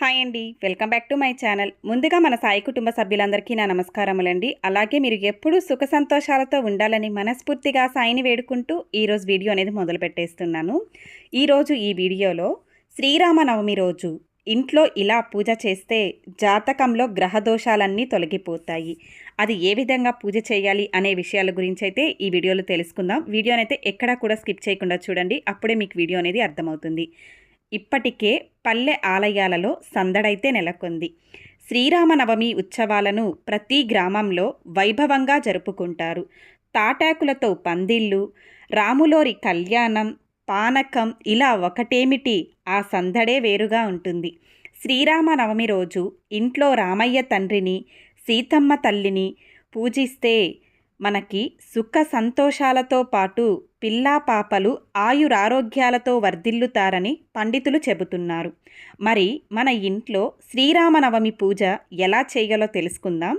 Hi అండి. Welcome back to my channel. ముందుగా మన సాయి కుటుంబ సభ్యులందరికీ నా నమస్కారములండి. అలాగే మీరు ఎప్పుడూ సుఖ సంతోషాలతో ఉండాలని మనస్ఫూర్తిగా సాయిని వేడుకుంటూ ఈరోజు వీడియో అనేది మొదలు పెట్టేస్తున్నాను. ఈరోజు ఈ వీడియోలో శ్రీరామనవమి రోజు ఇంట్లో ఇలా పూజ చేస్తే జాతకంలో గ్రహ దోషాలన్నీ తొలగిపోతాయి. అది ఏ విధంగా పూజ చేయాలి అనే విషయాల గురించి అయితే ఈ వీడియోలో తెలుసుకుందాం. వీడియోనైతే ఎక్కడా కూడా స్కిప్ చేయకుండా చూడండి. అప్పుడే మీకు వీడియో అనేది అర్థమవుతుంది. ఇప్పటికే పల్లె ఆలయాలలో సందడైతే నెలకొంది. శ్రీరామనవమి ఉత్సవాలను ప్రతి గ్రామంలో వైభవంగా జరుపుకుంటారు. తాటాకులతో పందిళ్ళు రాములోరి కళ్యాణం పానకం ఇలా ఒకటేమిటి? ఆ సందడే వేరుగా ఉంటుంది. శ్రీరామనవమి రోజు ఇంట్లో రామయ్య తండ్రిని సీతమ్మ తల్లిని పూజిస్తే మనకి సుఖ సంతోషాలతో పాటు పిల్లా పాపలు ఆయురారోగ్యాలతో వర్ధిల్లుతారని పండితులు చెబుతున్నారు. మరి మన ఇంట్లో శ్రీరామనవమి పూజ ఎలా చేయాలో తెలుసుకుందాం.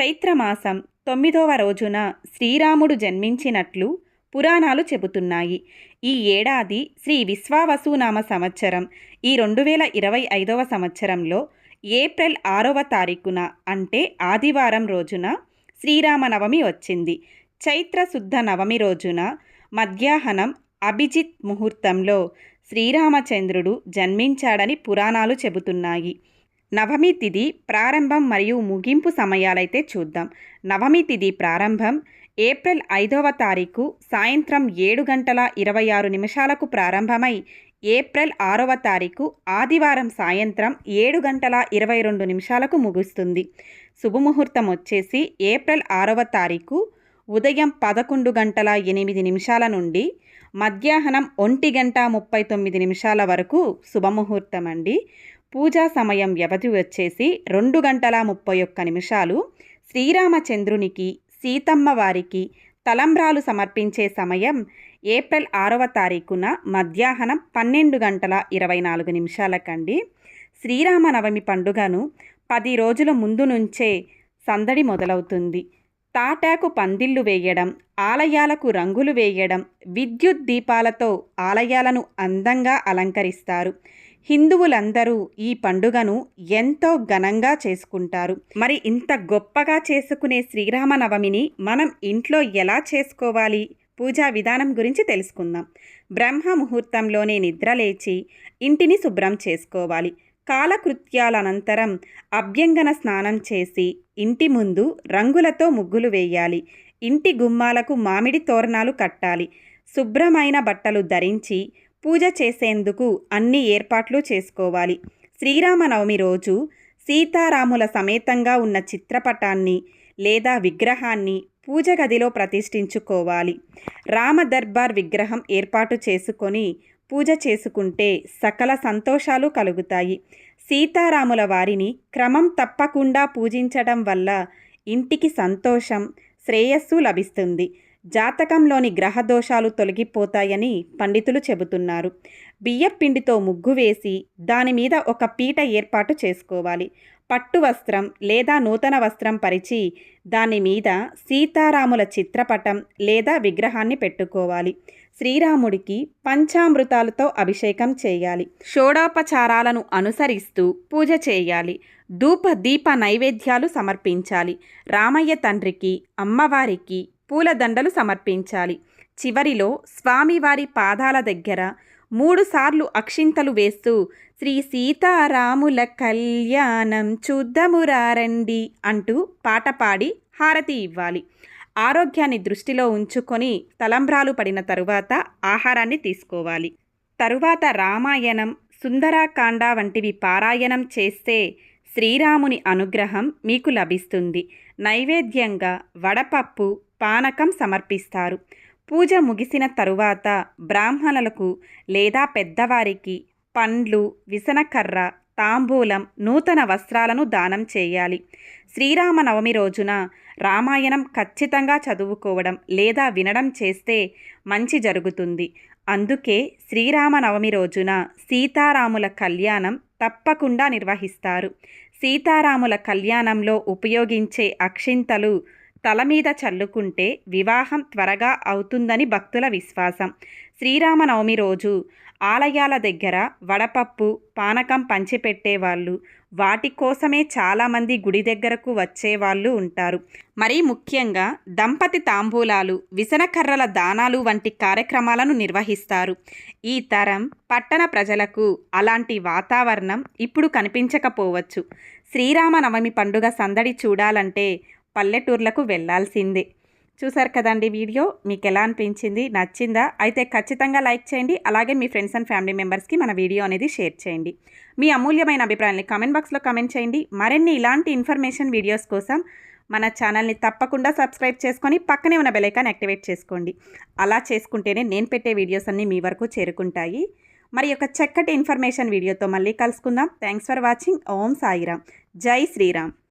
చైత్రమాసం తొమ్మిదవ రోజున శ్రీరాముడు జన్మించినట్లు పురాణాలు చెబుతున్నాయి. ఈ ఏడాది శ్రీ విశ్వావసునామ సంవత్సరం. ఈ రెండు వేల ఇరవై ఐదవ సంవత్సరంలో ఏప్రిల్ ఆరవ తారీఖున అంటే ఆదివారం రోజున శ్రీరామనవమి వచ్చింది. చైత్ర శుద్ధ నవమి రోజున మధ్యాహ్నం అభిజిత్ ముహూర్తంలో శ్రీరామచంద్రుడు జన్మించాడని పురాణాలు చెబుతున్నాయి. నవమి తిథి ప్రారంభం మరియు ముగింపు సమయాలైతే చూద్దాం. నవమి తిథి ప్రారంభం ఏప్రిల్ ఐదవ తారీఖు సాయంత్రం ఏడు గంటల ఇరవై ఆరు నిమిషాలకు ప్రారంభమై ఏప్రిల్ ఆరవ తారీఖు ఆదివారం సాయంత్రం ఏడు గంటల ఇరవై రెండు నిమిషాలకు ముగుస్తుంది. శుభముహూర్తం వచ్చేసి ఏప్రిల్ ఆరవ తారీఖు ఉదయం పదకొండు గంటల ఎనిమిది నిమిషాల నుండి మధ్యాహ్నం ఒంటి గంట ముప్పై తొమ్మిది నిమిషాల వరకు శుభముహూర్తం అండి. పూజా సమయం వ్యవధి వచ్చేసి రెండు గంటల ముప్పై ఒక్క నిమిషాలు. శ్రీరామచంద్రునికి సీతమ్మ వారికి తలంబ్రాలు సమర్పించే సమయం ఏప్రిల్ ఆరవ తారీఖున మధ్యాహ్నం పన్నెండు గంటల ఇరవై నాలుగు నిమిషాలకండి. శ్రీరామనవమి పండుగను పది రోజుల ముందు నుంచే సందడి మొదలవుతుంది. తాటాకు పందిళ్ళు వేయడం ఆలయాలకు రంగులు వేయడం విద్యుత్ దీపాలతో ఆలయాలను అందంగా అలంకరిస్తారు. హిందువులందరూ ఈ పండుగను ఎంతో ఘనంగా చేసుకుంటారు. మరి ఇంత గొప్పగా చేసుకునే శ్రీరామనవమిని మనం ఇంట్లో ఎలా చేసుకోవాలి? పూజా విధానం గురించి తెలుసుకుందాం. బ్రహ్మ ముహూర్తంలోనే నిద్రలేచి ఇంటిని శుభ్రం చేసుకోవాలి. కాలకృత్యాల అనంతరం అభ్యంగన స్నానం చేసి ఇంటి ముందు రంగులతో ముగ్గులు వేయాలి. ఇంటి గుమ్మాలకు మామిడి తోరణాలు కట్టాలి. శుభ్రమైన బట్టలు ధరించి పూజ చేసేందుకు అన్ని ఏర్పాట్లు చేసుకోవాలి. శ్రీరామనవమి రోజు సీతారాముల సమేతంగా ఉన్న చిత్రపటాన్ని లేదా విగ్రహాన్ని పూజ గదిలో ప్రతిష్ఠించుకోవాలి. రామదర్బార్ విగ్రహం ఏర్పాటు చేసుకొని పూజ చేసుకుంటే సకల సంతోషాలు కలుగుతాయి. సీతారాముల వారిని క్రమం తప్పకుండా పూజించడం వల్ల ఇంటికి సంతోషం శ్రేయస్సు లభిస్తుంది. జాతకంలోని గ్రహ దోషాలు తొలగిపోతాయని పండితులు చెబుతున్నారు. బియ్యపిండితో ముగ్గు వేసి దాని మీద ఒక పీట ఏర్పాటు చేసుకోవాలి. పట్టు వస్త్రం లేదా నూతన వస్త్రం పరిచి దాని మీద సీతారాముల చిత్రపటం లేదా విగ్రహాన్ని పెట్టుకోవాలి. శ్రీరాముడికి పంచామృతాలతో అభిషేకం చేయాలి. షోడోపచారాలను అనుసరిస్తూ పూజ చేయాలి. ధూప దీప నైవేద్యాలు సమర్పించాలి. రామయ్య తండ్రికి అమ్మవారికి పూలదండలు సమర్పించాలి. చివరిలో స్వామివారి పాదాల దగ్గర మూడుసార్లు అక్షింతలు వేస్తూ శ్రీ సీతారాముల కళ్యాణం చూద్దమురారండి అంటూ పాట పాడి హారతి ఇవ్వాలి. ఆరోగ్యాన్ని దృష్టిలో ఉంచుకొని తలంబ్రాలు పడిన తరువాత ఆహారాన్ని తీసుకోవాలి. తరువాత రామాయణం సుందరాకాండ వంటివి పారాయణం చేస్తే శ్రీరాముని అనుగ్రహం మీకు లభిస్తుంది. నైవేద్యంగా వడపప్పు పానకం సమర్పిస్తారు. పూజ ముగిసిన తరువాత బ్రాహ్మణులకు లేదా పెద్దవారికి పండ్లు విసనకర్ర తాంబూలం నూతన వస్త్రాలను దానం చేయాలి. శ్రీరామనవమి రోజున రామాయణం ఖచ్చితంగా చదువుకోవడం లేదా వినడం చేస్తే మంచి జరుగుతుంది. అందుకే శ్రీరామనవమి రోజున సీతారాముల కళ్యాణం తప్పకుండా నిర్వహిస్తారు. సీతారాముల కళ్యాణంలో ఉపయోగించే అక్షింతలు తల మీద చల్లుకుంటే వివాహం త్వరగా అవుతుందని భక్తుల విశ్వాసం. శ్రీరామనవమి రోజు ఆలయాల దగ్గర వడపప్పు పానకం పంచిపెట్టేవాళ్ళు వాటి కోసమే చాలామంది గుడి దగ్గరకు వచ్చేవాళ్ళు ఉంటారు. మరీ ముఖ్యంగా దంపతి తాంబూలాలు విసనకర్రల దానాలు వంటి కార్యక్రమాలను నిర్వహిస్తారు. ఈ తరం పట్టణ ప్రజలకు అలాంటి వాతావరణం ఇప్పుడు కనిపించకపోవచ్చు. శ్రీరామనవమి పండుగ సందడి చూడాలంటే పల్లెటూర్లకు వెళ్ళాల్సిందే చూసారు కదండి వీడియో? మీకు ఎలా అనిపించింది? నచ్చిందా? అయితే ఖచ్చితంగా లైక్ చేయండి. అలాగే మీ ఫ్రెండ్స్ అండ్ ఫ్యామిలీ మెంబర్స్కి మన వీడియో అనేది షేర్ చేయండి. మీ అమూల్యమైన అభిప్రాయాన్ని కామెంట్ బాక్స్లో కామెంట్ చేయండి. మరిన్ని ఇలాంటి ఇన్ఫర్మేషన్ వీడియోస్ కోసం మన ఛానల్ని తప్పకుండా సబ్స్క్రైబ్ చేసుకొని పక్కనే ఉన్న బెలైకాన్ యాక్టివేట్ చేసుకోండి. అలా చేసుకుంటేనే నేను పెట్టే వీడియోస్ అన్నీ మీ వరకు చేరుకుంటాయి. మరి ఒక చక్కటి ఇన్ఫర్మేషన్ వీడియోతో మళ్ళీ కలుసుకుందాం. Thanks for watching. ఓం సాయిరామ్. జై శ్రీరామ్.